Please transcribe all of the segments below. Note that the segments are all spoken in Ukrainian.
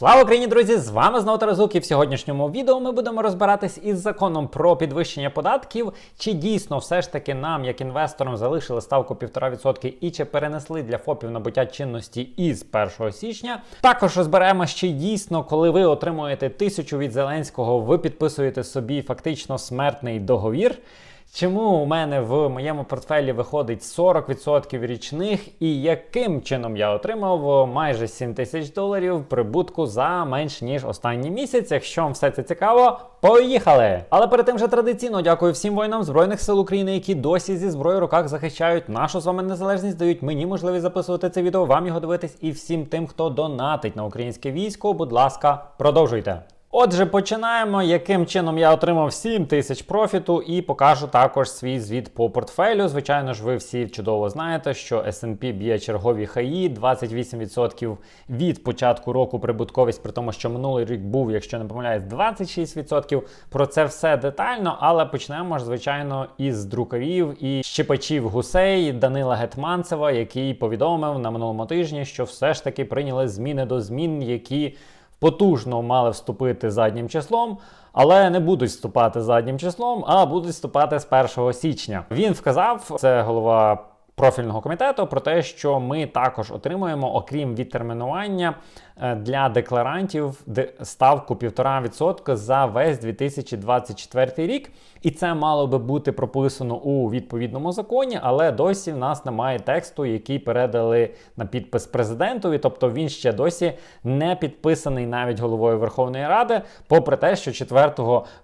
Слава Україні, друзі! З вами знову Таразук, і в сьогоднішньому відео ми будемо розбиратись із законом про підвищення податків. Чи дійсно все ж таки нам, як інвесторам, залишили ставку 1,5% і чи перенесли для ФОПів набуття чинності із 1 січня? Також розберемо, чи дійсно, коли ви отримуєте тисячу від Зеленського, ви підписуєте собі фактично смертний договір. Чому у мене в моєму портфелі виходить 40% річних, і яким чином я отримав майже 7 тисяч доларів прибутку за менш ніж останній місяць? Якщо вам все це цікаво, поїхали! Але перед тим же традиційно дякую всім воїнам Збройних сил України, які досі зі зброєю в руках захищають нашу з вами незалежність, дають мені можливість записувати це відео, вам його дивитись, і всім тим, хто донатить на українське військо. Будь ласка, продовжуйте. Отже, починаємо, яким чином я отримав 7 тисяч профіту і покажу також свій звіт по портфелю. Звичайно ж, ви всі чудово знаєте, що S&P б'є чергові хаї, 28% від початку року прибутковість, при тому, що минулий рік був, якщо не помиляюсь, 26%. Про це все детально, але почнемо ж, звичайно, із друкарів і щепачів гусей Данила Гетманцева, який повідомив на минулому тижні, що все ж таки прийняли зміни до змін, які потужно мали вступити заднім числом, але не будуть вступати заднім числом, а будуть вступати з 1 січня. Він вказав, це голова. Профільного комітету про те, що ми також отримуємо, окрім відтермінування е, для декларантів ставку 1,5% за весь 2024 рік. І це мало би бути прописано у відповідному законі, але досі в нас немає тексту, який передали на підпис президентові. Тобто він ще досі не підписаний навіть головою Верховної Ради, попри те, що 4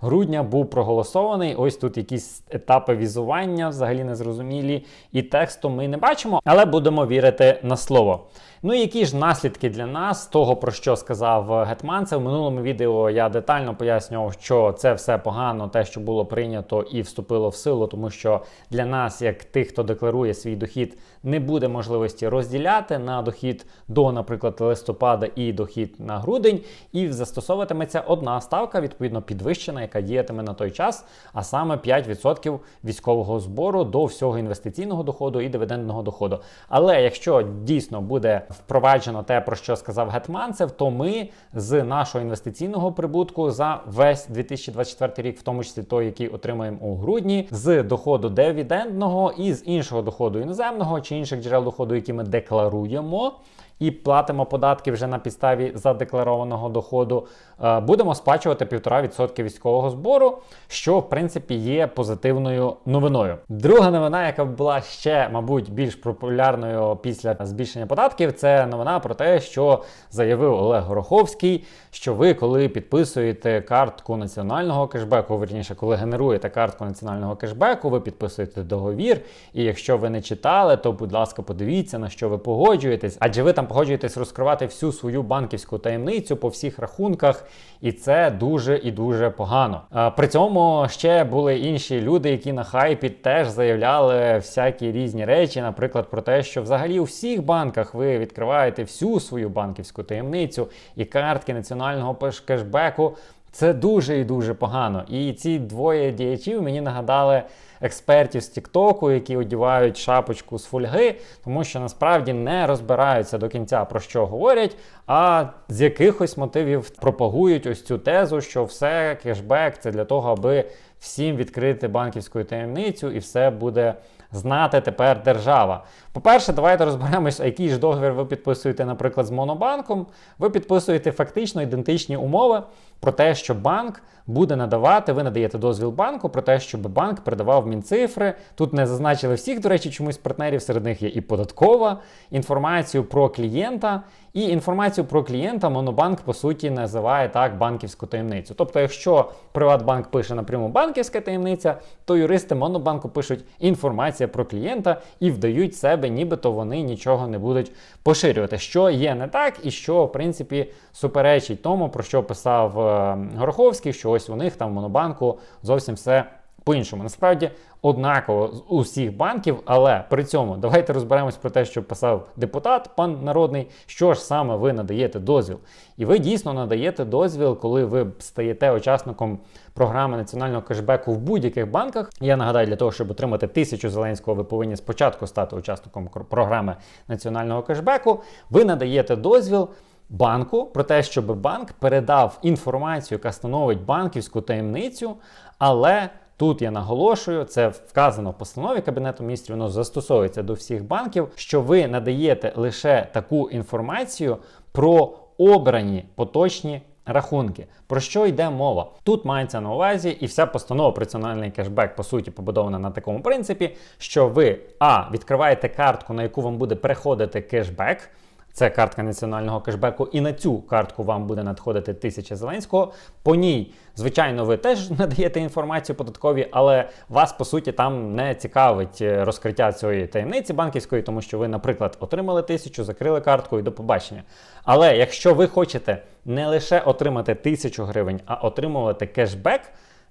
грудня був проголосований. Ось тут якісь етапи візування, взагалі незрозумілі, і тексту ми не бачимо, але будемо вірити на слово. Ну і які ж наслідки для нас того, про що сказав Гетманцев? В минулому відео я детально пояснював, що це все погано, те, що було прийнято і вступило в силу, тому що для нас, як тих, хто декларує свій дохід, не буде можливості розділяти на дохід до, наприклад, листопада і дохід на грудень, і застосовуватиметься одна ставка, відповідно підвищена, яка діятиме на той час, а саме 5% військового збору до всього інвестиційного доходу і дивидендного доходу. Але якщо дійсно буде впроваджено те, про що сказав Гетманцев, то ми з нашого інвестиційного прибутку за весь 2024 рік, в тому числі той, який отримаємо у грудні, з доходу дивідендного і з іншого доходу іноземного чи інших джерел доходу, які ми декларуємо і платимо податки вже на підставі задекларованого доходу, е, будемо сплачувати 1,5% військового збору, що в принципі є позитивною новиною. Друга новина, яка була ще, мабуть, більш популярною після збільшення податків, це новина про те, що заявив Олег Гороховський, що ви, коли підписуєте картку національного кешбеку, верніше, коли генеруєте картку національного кешбеку, ви підписуєте договір. І якщо ви не читали, то будь ласка, подивіться на що ви погоджуєтесь, адже ви там погоджуєтесь розкривати всю свою банківську таємницю по всіх рахунках, і це дуже і дуже погано. При цьому ще були інші люди, які на хайпі теж заявляли всякі різні речі, наприклад, про те, що взагалі у всіх банках ви відкриваєте всю свою банківську таємницю і картки національного кешбеку. Це дуже і дуже погано. І ці двоє діячів мені нагадали експертів з Тіктоку, які одівають шапочку з фольги, тому що насправді не розбираються до кінця про що говорять, а з якихось мотивів пропагують ось цю тезу, що все кешбек це для того, аби всім відкрити банківську таємницю, і все буде знати тепер держава. По-перше, давайте розберемось, який ж договір ви підписуєте, наприклад, з Монобанком. Ви підписуєте фактично ідентичні умови про те, що банк буде надавати, ви надаєте дозвіл банку про те, щоб банк передавав мінцифри. Тут не зазначили всіх, до речі, чомусь партнерів, серед них є і податкова інформацію про клієнта. І інформацію про клієнта Монобанк, по суті, називає так банківську таємницю. Тобто, якщо Приватбанк пише напряму банківська таємниця, то юристи Монобанку пишуть інформація про клієнта і вдають себе, нібито вони нічого не будуть поширювати, що є не так, і що, в принципі, суперечить тому, про що писав е, Гороховський, що ось у них там в Монобанку зовсім все по-іншому. Насправді однаково з усіх банків, але при цьому давайте розберемось про те, що писав депутат, пан народний, що ж саме ви надаєте дозвіл. І ви дійсно надаєте дозвіл, коли ви стаєте учасником програми національного кешбеку в будь-яких банках. Я нагадаю, для того, щоб отримати тисячу зеленського, ви повинні спочатку стати учасником програми національного кешбеку. Ви надаєте дозвіл банку про те, щоб банк передав інформацію, яка становить банківську таємницю, але Тут я наголошую, це вказано в постанові Кабінету міністрів, воно застосовується до всіх банків, що ви надаєте лише таку інформацію про обрані поточні рахунки. Про що йде мова? Тут мається на увазі, і вся постанова про національний кешбек, по суті, побудована на такому принципі, що ви а відкриваєте картку, на яку вам буде приходити кешбек. Це картка національного кешбеку, і на цю картку вам буде надходити тисяча Зеленського. По ній, звичайно, ви теж надаєте інформацію податкові, але вас по суті там не цікавить е, розкриття цієї таємниці банківської, тому що ви, наприклад, отримали тисячу, закрили картку і до побачення. Але якщо ви хочете не лише отримати тисячу гривень, а отримувати кешбек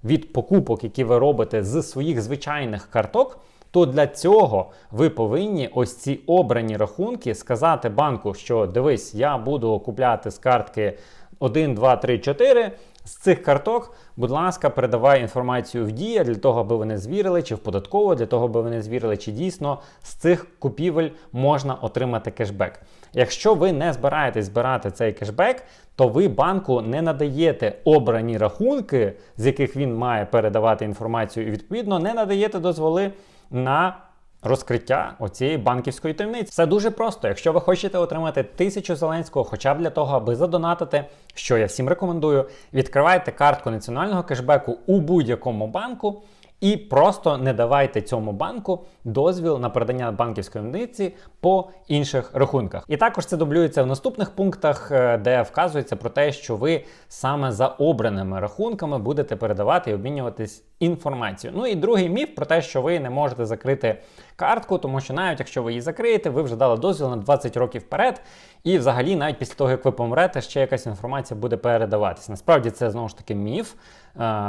від покупок, які ви робите з своїх звичайних карток то для цього ви повинні ось ці обрані рахунки сказати банку, що дивись, я буду купляти з картки 1, 2, 3, 4. З цих карток, будь ласка, передавай інформацію в дія для того, аби вони звірили, чи в податково, для того, аби вони звірили, чи дійсно з цих купівель можна отримати кешбек. Якщо ви не збираєтесь збирати цей кешбек, то ви банку не надаєте обрані рахунки, з яких він має передавати інформацію, і відповідно не надаєте дозволи на розкриття оцієї банківської таємниці. Все дуже просто. Якщо ви хочете отримати тисячу зеленського, хоча б для того, аби задонатити, що я всім рекомендую, відкривайте картку національного кешбеку у будь-якому банку. І просто не давайте цьому банку дозвіл на передання банківської одиниці по інших рахунках. І також це дублюється в наступних пунктах, е, де вказується про те, що ви саме за обраними рахунками будете передавати і обмінюватись інформацією. Ну і другий міф про те, що ви не можете закрити картку, тому що навіть якщо ви її закриєте, ви вже дали дозвіл на 20 років вперед. І взагалі, навіть після того, як ви помрете, ще якась інформація буде передаватися. Насправді це знову ж таки міф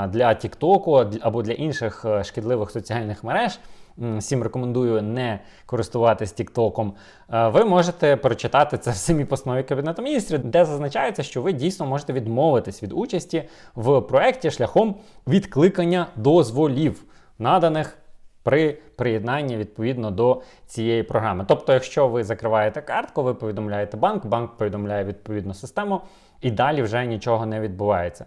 для Тіктоку або для інших е, шкідливих соціальних мереж. Всім рекомендую не користуватись Тіктоком. Е, ви можете прочитати це в самій постанові Кабінету міністрів, де зазначається, що ви дійсно можете відмовитись від участі в проєкті шляхом відкликання дозволів, наданих при приєднанні відповідно до цієї програми. Тобто, якщо ви закриваєте картку, ви повідомляєте банк, банк повідомляє відповідну систему, і далі вже нічого не відбувається.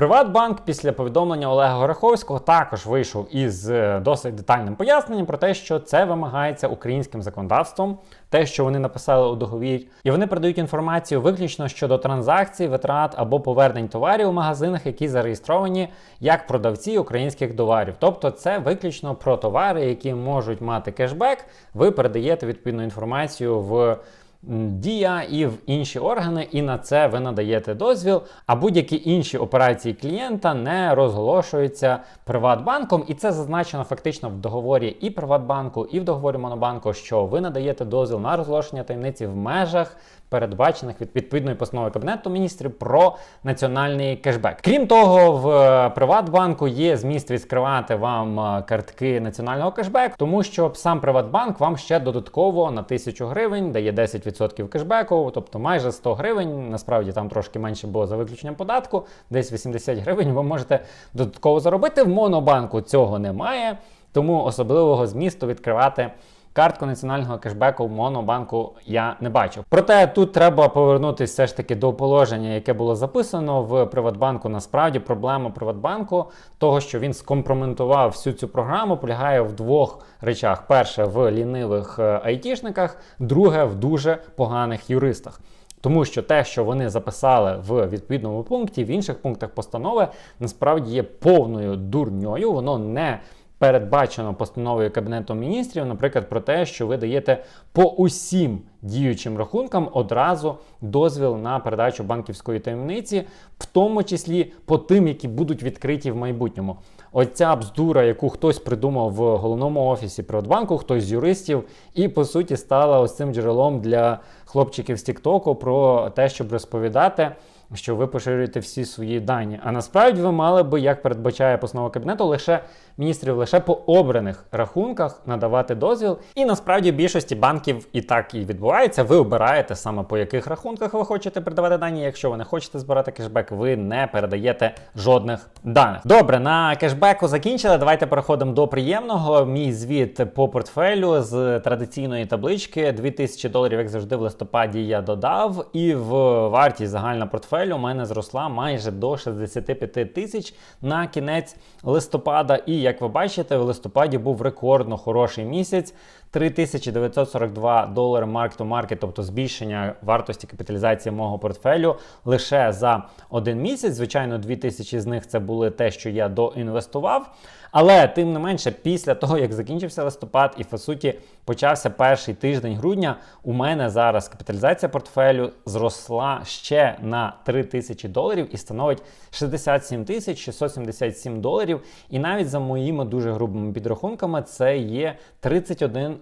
Приватбанк після повідомлення Олега Гороховського також вийшов із е, досить детальним поясненням про те, що це вимагається українським законодавством, те, що вони написали у договірі, і вони передають інформацію виключно щодо транзакцій, витрат або повернень товарів у магазинах, які зареєстровані як продавці українських товарів. Тобто, це виключно про товари, які можуть мати кешбек. Ви передаєте відповідну інформацію в. Дія і в інші органи, і на це ви надаєте дозвіл. А будь-які інші операції клієнта не розголошуються Приватбанком, і це зазначено фактично в договорі і Приватбанку, і в договорі Монобанку, що ви надаєте дозвіл на розголошення таємниці в межах передбачених від відповідної постанови Кабінету міністрів про національний кешбек. Крім того, в е, Приватбанку є зміст відкривати вам е, картки національного кешбеку, тому що сам Приватбанк вам ще додатково на 1000 гривень дає 10% кешбеку, тобто майже 100 гривень. Насправді там трошки менше було за виключенням податку, десь 80 гривень ви можете додатково заробити. В Монобанку цього немає, тому особливого змісту відкривати. Картку національного кешбеку в Монобанку я не бачу. Проте тут треба повернутися все ж таки до положення, яке було записано в Приватбанку. Насправді проблема Приватбанку, того, що він скомпроментував всю цю програму, полягає в двох речах: перше в лінивих е, айтішниках, друге в дуже поганих юристах. Тому що те, що вони записали в відповідному пункті, в інших пунктах постанови, насправді є повною дурньою, воно не передбачено постановою Кабінету міністрів, наприклад, про те, що ви даєте по усім діючим рахункам одразу дозвіл на передачу банківської таємниці, в тому числі по тим, які будуть відкриті в майбутньому. Оця бздура, яку хтось придумав в головному офісі Приватбанку, хтось з юристів, і по суті стала ось цим джерелом для хлопчиків з Тіктоку про те, щоб розповідати що ви поширюєте всі свої дані. А насправді ви мали би, як передбачає постанова кабінету, лише міністрів лише по обраних рахунках надавати дозвіл. І насправді в більшості банків і так і відбувається. Ви обираєте саме по яких рахунках ви хочете передавати дані. Якщо ви не хочете збирати кешбек, ви не передаєте жодних даних. Добре, на кешбеку закінчили. Давайте переходимо до приємного. Мій звіт по портфелю з традиційної таблички 2000 доларів, як завжди, в листопаді я додав, і в вартість загальна портфелю у мене зросла майже до 65 тисяч на кінець листопада. І як ви бачите, в листопаді був рекордно хороший місяць. 3942 долари марк to market, тобто збільшення вартості капіталізації мого портфелю лише за один місяць. Звичайно, 2000 з них це були те, що я доінвестував. Але тим не менше, після того, як закінчився листопад, і по суті почався перший тиждень грудня, у мене зараз капіталізація портфелю зросла ще на 3 тисячі доларів і становить 67 тисяч 677 доларів. І навіть за моїми дуже грубими підрахунками, це є 31%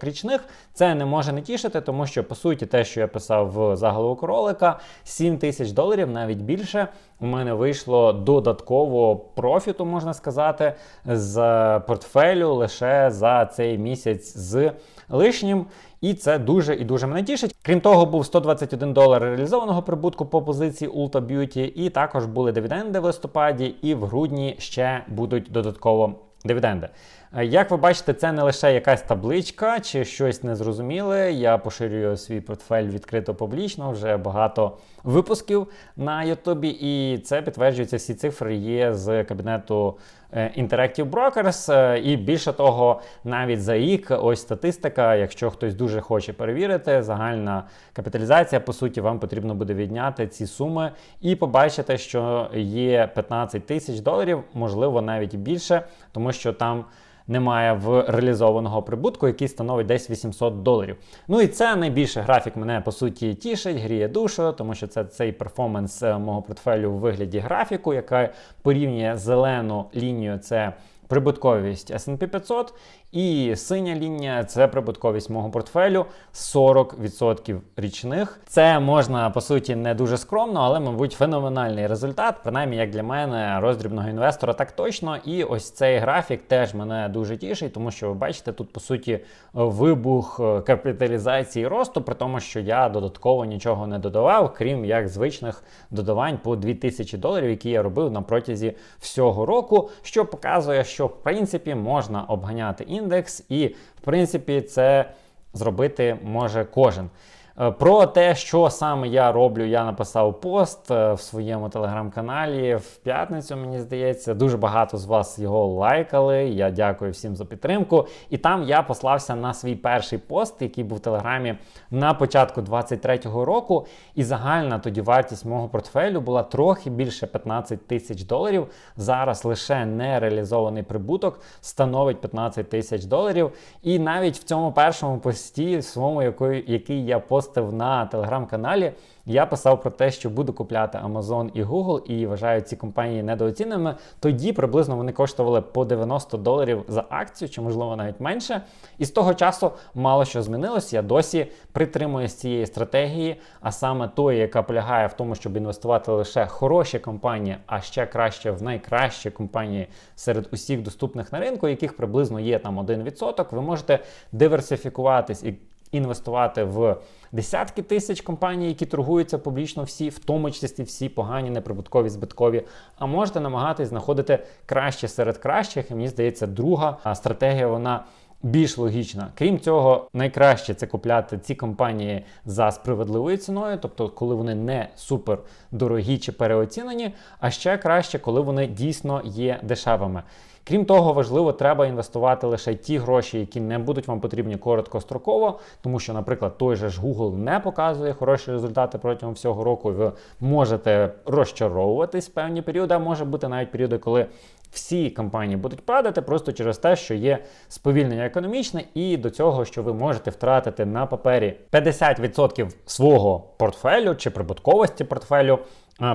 річних. Це не може не тішити, тому що по суті те, що я писав в заголовок ролика, 7 тисяч доларів, навіть більше. У мене вийшло додатково профіту, можна сказати, з портфелю лише за цей місяць з лишнім. І це дуже і дуже мене тішить. Крім того, був 121 долар реалізованого прибутку по позиції Ulta Beauty, і також були дивіденди в листопаді, і в грудні ще будуть додатково дивіденди. Е, Як ви бачите, це не лише якась табличка чи щось незрозуміле. Я поширюю свій портфель відкрито публічно, вже багато випусків на Ютубі, і це підтверджується, всі цифри є з кабінету е, Interactive Brokers. Е, І більше того, навіть за рік ось статистика, якщо хтось дуже хоче перевірити, загальна капіталізація, по суті, вам потрібно буде відняти ці суми і побачите, що є 15 тисяч доларів, можливо, навіть більше, тому що там немає в реалізованого прибутку, який становить десь 800 доларів. Ну і це найбільше графік мене по суті тішить, гріє душу, тому що це цей перформанс е, мого портфелю в вигляді графіку, яка порівнює зелену лінію. Це Прибутковість S&P 500 і синя лінія це прибутковість мого портфелю 40% річних. Це можна по суті не дуже скромно, але, мабуть, феноменальний результат, принаймні як для мене, роздрібного інвестора, так точно. І ось цей графік теж мене дуже тішить, тому що ви бачите, тут по суті вибух е, капіталізації росту, при тому, що я додатково нічого не додавав, крім як звичних додавань по 2000 доларів, які я робив на протязі всього року, що показує, що в принципі можна обганяти індекс, і в принципі це зробити може кожен. Е, Про те, що саме я роблю, я написав пост е, в своєму телеграм-каналі в п'ятницю, мені здається. Дуже багато з вас його лайкали. Я дякую всім за підтримку. І там я послався на свій перший пост, який був в телеграмі на початку 23-го року. І загальна тоді вартість мого портфелю була трохи більше 15 тисяч доларів. Зараз лише нереалізований прибуток становить 15 тисяч доларів. І навіть в цьому першому пості, в своєму, який, я постив на телеграм-каналі, я писав про те, що буду купляти Amazon і Google, і вважаю ці компанії недооціненими. Тоді приблизно вони коштували по 90 доларів за акцію, чи можливо навіть менше. І з того часу мало що змінилось. Я досі притримуюсь цієї стратегії, а саме тої, яка полягає в тому, щоб інвестувати лише хороші компанії, а ще краще в найкращі компанії серед усіх доступних на ринку, яких приблизно є там 1%. Ви можете диверсифікуватись і інвестувати в десятки тисяч компаній, які торгуються публічно всі, в тому числі всі погані, неприбуткові, збиткові. А можете намагатись знаходити краще серед кращих. І мені здається, друга стратегія вона. Більш логічна. Крім цього, найкраще це купляти ці компанії за справедливою ціною, тобто, коли вони не супер дорогі чи переоцінені, а ще краще, коли вони дійсно є дешевими. Крім того, важливо, треба інвестувати лише ті гроші, які не будуть вам потрібні короткостроково, тому що, наприклад, той же ж Google не показує хороші результати протягом всього року. Ви можете розчаровуватись в певні періоди, а може бути навіть періоди, коли всі компанії будуть падати просто через те, що є сповільнення економічне, і до цього, що ви можете втратити на папері 50% свого портфелю чи прибутковості портфелю.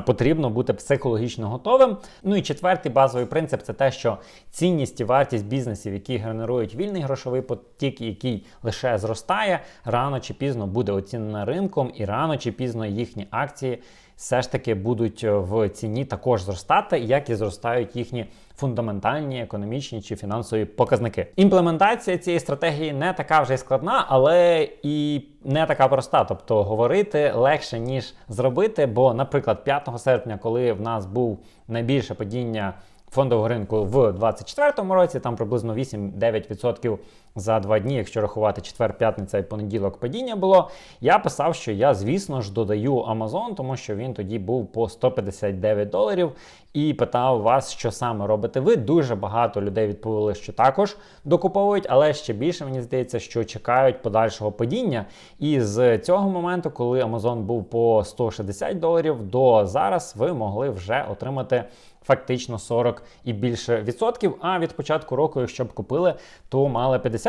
Потрібно бути психологічно готовим. Ну і четвертий базовий принцип це те, що цінність і вартість бізнесів, які генерують вільний грошовий потік, який лише зростає, рано чи пізно буде оцінена ринком, і рано чи пізно їхні акції все ж таки будуть в ціні також зростати, як і зростають їхні фундаментальні економічні чи фінансові показники. Імплементація цієї стратегії не така вже й складна, але і не така проста. Тобто говорити легше ніж зробити. Бо, наприклад, 5 серпня, коли в нас був найбільше падіння фондового ринку в 2024 році, там приблизно 8-9% за два дні, якщо рахувати четвер, п'ятниця і понеділок падіння було. Я писав, що я, звісно ж, додаю Amazon, тому що він тоді був по 159 доларів. І питав вас, що саме робите ви. Дуже багато людей відповіли, що також докуповують, але ще більше мені здається, що чекають подальшого падіння. І з цього моменту, коли Amazon був по 160 доларів, до зараз ви могли вже отримати фактично 40 і більше відсотків. А від початку року, якщо б купили, то мали 50%.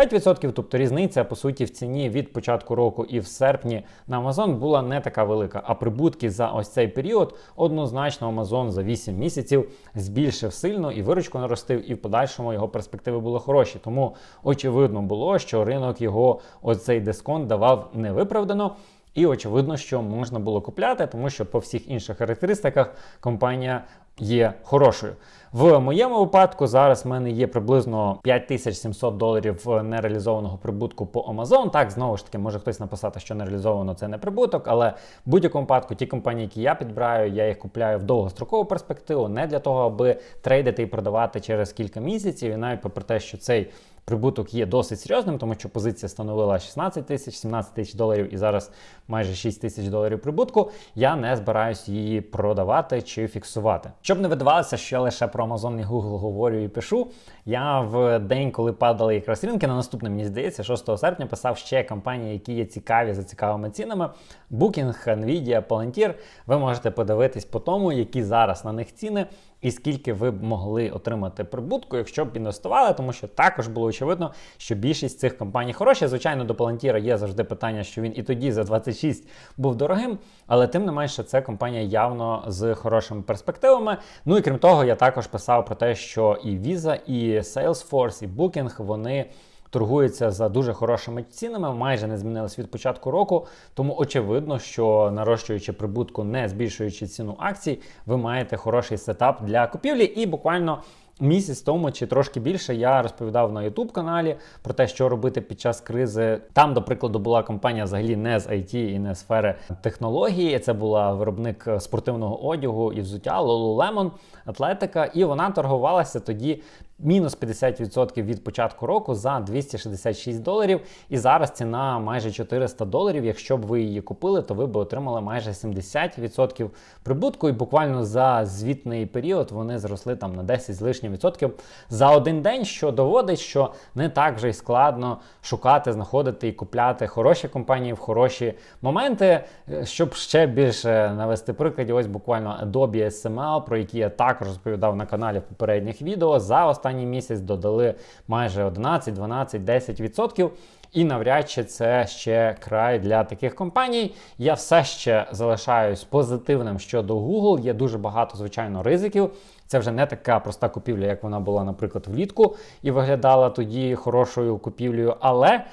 Тобто різниця по суті в ціні від початку року і в серпні на Amazon була не така велика. А прибутки за ось цей період однозначно Amazon за 8 місяців збільшив сильно і виручку наростив, і в подальшому його перспективи були хороші. Тому очевидно було, що ринок його оцей дисконт давав невиправдано. І очевидно, що можна було купляти, тому що по всіх інших характеристиках компанія є хорошою. В моєму випадку зараз в мене є приблизно 5700 доларів нереалізованого прибутку по Amazon. Так, знову ж таки, може хтось написати, що нереалізовано це не прибуток, але в будь-якому випадку ті компанії, які я підбираю, я їх купляю в довгострокову перспективу, не для того, аби трейдити і продавати через кілька місяців. І навіть попри те, що цей прибуток є досить серйозним, тому що позиція становила 16 тисяч, 17 тисяч доларів і зараз майже 6 тисяч доларів прибутку. Я не збираюсь її продавати чи фіксувати. Щоб не видавалося, що я лише про Amazon і Google говорю і пишу. Я в день, коли падали якраз ринки, на наступне мені здається, 6 серпня писав ще компанії, які є цікаві за цікавими цінами. Booking, Nvidia, Palantir. Ви можете подивитись по тому, які зараз на них ціни і скільки ви б могли отримати прибутку, якщо б інвестували, тому що також було очевидно, що більшість цих компаній хороші. Звичайно, до Palantir є завжди питання, що він і тоді за 26 був дорогим, але тим не менше, це компанія явно з хорошими перспективами. Ну і крім того, я також писав про те, що і Visa, і Salesforce, і Booking, вони торгуються за дуже хорошими цінами, майже не змінились від початку року. Тому очевидно, що нарощуючи прибутку, не збільшуючи ціну акцій, ви маєте хороший сетап для купівлі і буквально. Місяць тому чи трошки більше я розповідав на youtube каналі про те, що робити під час кризи. Там, до прикладу, була компанія взагалі не з IT і не з сфери технології. Це була виробник спортивного одягу і взуття Lululemon, Атлетика, і вона торгувалася тоді мінус 50% від початку року за 266 доларів. І зараз ціна майже 400 доларів. Якщо б ви її купили, то ви б отримали майже 70% прибутку. І буквально за звітний період вони зросли там на 10 з лишнім відсотків за один день, що доводить, що не так вже й складно шукати, знаходити і купляти хороші компанії в хороші моменти. Щоб ще більше навести прикладів, ось буквально Adobe SML, про які я також розповідав на каналі в попередніх відео. За останній місяць додали майже 11, 12, 10%. І навряд чи це ще край для таких компаній. Я все ще залишаюсь позитивним щодо Google. Є дуже багато, звичайно, ризиків. Це вже не така проста купівля, як вона була, наприклад, влітку, і виглядала тоді хорошою купівлею. Але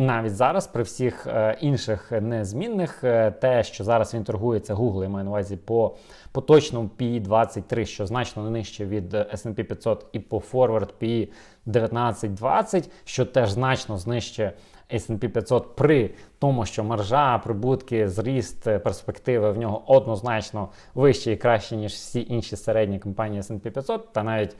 навіть зараз, при всіх е, інших незмінних, е, те, що зараз він торгується, Google, я маю на увазі по поточному PE 23, що значно нижче від S&P 500, і по Forward PE 19-20, що теж значно знижче S&P 500 при тому, що маржа, прибутки, зріст, перспективи в нього однозначно вищі і кращі, ніж всі інші середні компанії S&P 500, та навіть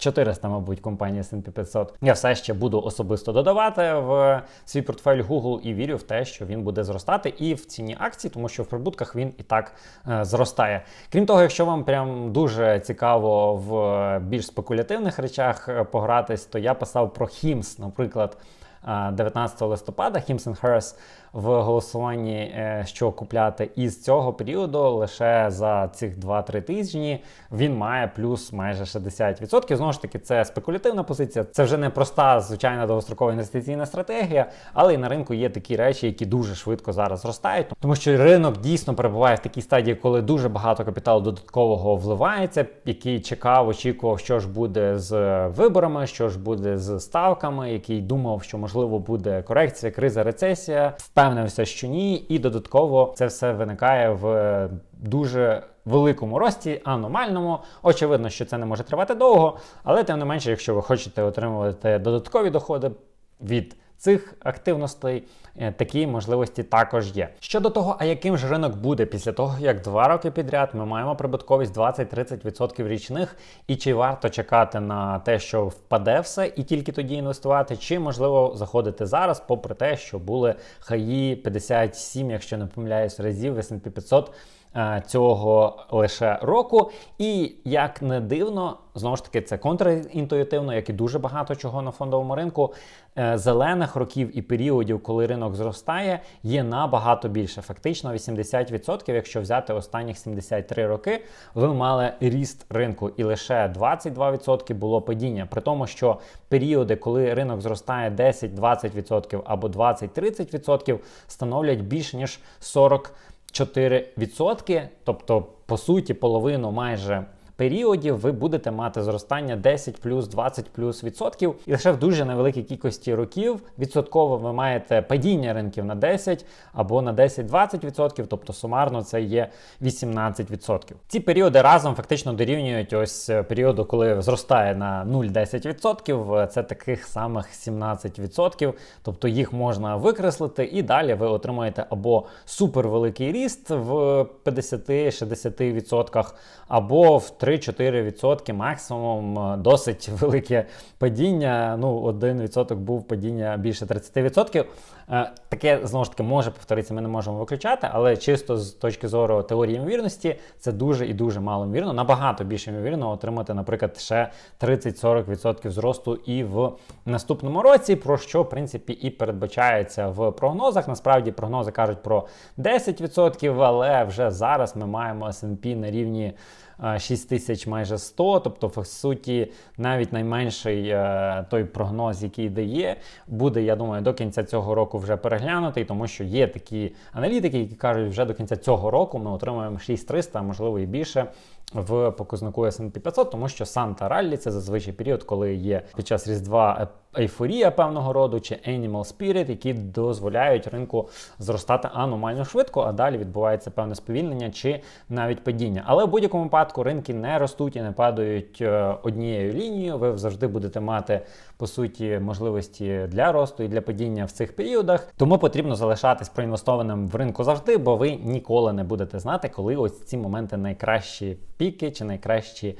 400, мабуть, компанії S&P 500. Я все ще буду особисто додавати в свій портфель Google і вірю в те, що він буде зростати і в ціні акцій, тому що в прибутках він і так е, зростає. Крім того, якщо вам прям дуже цікаво в більш спекулятивних речах е, погратись, то я писав про HIMS, наприклад. 19 листопада Himson Harris в голосуванні, е, що купляти із цього періоду лише за цих 2-3 тижні він має плюс майже 60%. Знову ж таки, це спекулятивна позиція. Це вже не проста звичайна довгострокова інвестиційна стратегія, але і на ринку є такі речі, які дуже швидко зараз зростають, тому що ринок дійсно перебуває в такій стадії, коли дуже багато капіталу додаткового вливається, який чекав, очікував, що ж буде з виборами, що ж буде з ставками, який думав, що можливо буде корекція, криза, рецесія. Впевнився, що ні, і додатково це все виникає в дуже великому рості, аномальному. Очевидно, що це не може тривати довго, але тим не менше, якщо ви хочете отримувати додаткові доходи від цих активностей, е, такі можливості також є. Щодо того, а яким ж ринок буде після того, як два роки підряд ми маємо прибутковість 20-30% річних, і чи варто чекати на те, що впаде все, і тільки тоді інвестувати, чи можливо заходити зараз, попри те, що були хаї 57, якщо не помиляюсь, разів в S&P 500 е, цього лише року. І як не дивно, знову ж таки, це контрінтуїтивно, як і дуже багато чого на фондовому ринку. е, Зелених років і періодів, коли ринок зростає, є набагато більше. Фактично 80%, якщо взяти останніх 73 роки, ви мали ріст ринку, і лише 22% було падіння. При тому, що періоди, коли ринок зростає 10-20% або 20-30%, становлять більше ніж 40 4%, тобто, по суті, половину майже періодів ви будете мати зростання 10 плюс 20 плюс відсотків, і лише в дуже невеликій кількості років відсотково ви маєте падіння ринків на 10 або на 10-20 відсотків, тобто сумарно це є 18 відсотків. Ці періоди разом фактично дорівнюють ось е, періоду, коли зростає на 0-10 відсотків, е, це таких самих 17 відсотків, тобто їх можна викреслити, і далі ви отримаєте або супервеликий ріст в 50-60 відсотках, або в 3-4% максимум е, досить велике падіння. Ну, 1% був падіння більше 30%. Е, Таке знову ж таки може повторитися, ми не можемо виключати, але чисто з точки зору теорії ймовірності, це дуже і дуже мало ймовірно. Набагато більше ймовірно отримати, наприклад, ще 30-40% зросту і в наступному році, про що в принципі і передбачається в прогнозах. Насправді прогнози кажуть про 10%, але вже зараз ми маємо S&P на рівні. 6 тисяч майже 100, тобто, по суті, навіть найменший е, той прогноз, який дає, буде, я думаю, до кінця цього року вже переглянутий, тому що є такі аналітики, які кажуть, вже до кінця цього року ми отримаємо 6300, а можливо і більше. В показнику S&P 500, тому що Санта Раллі це зазвичай період, коли є під час Різдва ейфорія певного роду чи Animal Spirit, які дозволяють ринку зростати аномально швидко, а далі відбувається певне сповільнення чи навіть падіння. Але в будь-якому випадку ринки не ростуть і не падають е, однією лінією. Ви завжди будете мати по суті можливості для росту і для падіння в цих періодах. Тому потрібно залишатись проінвестованим в ринку завжди, бо ви ніколи не будете знати, коли ось ці моменти найкращі піки чи найкращі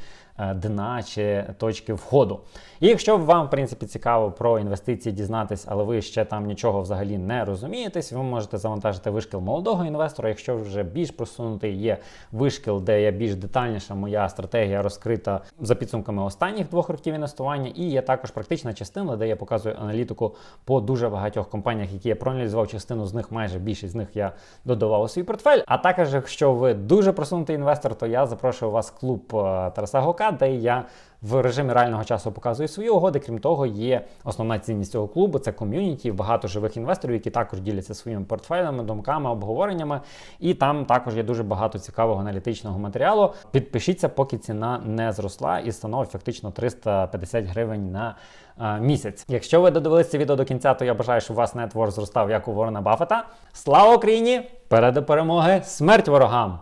дна чи точки входу. І якщо вам, в принципі, цікаво про інвестиції дізнатись, але ви ще там нічого взагалі не розумієтесь, ви можете завантажити вишкіл молодого інвестора. Якщо вже більш просунутий є вишкіл, де є більш детальніша моя стратегія розкрита за підсумками останніх двох років інвестування, і є також практична частина, де я показую аналітику по дуже багатьох компаніях, які я проаналізував частину з них, майже більшість з них я додавав у свій портфель. А також, якщо ви дуже просунутий інвестор, то я запрошую вас в клуб е, Тараса Гока, де я в режимі реального часу показую свої угоди. Крім того, є основна цінність цього клубу це ком'юніті, багато живих інвесторів, які також діляться своїми портфелями, думками, обговореннями. І там також є дуже багато цікавого аналітичного матеріалу. Підпишіться, поки ціна не зросла і становить фактично 350 гривень на а, місяць. Якщо ви додивилися відео до кінця, то я бажаю, щоб у вас нетворк зростав як у Ворона Баффета. Слава Україні! Переду перемоги! Смерть ворогам!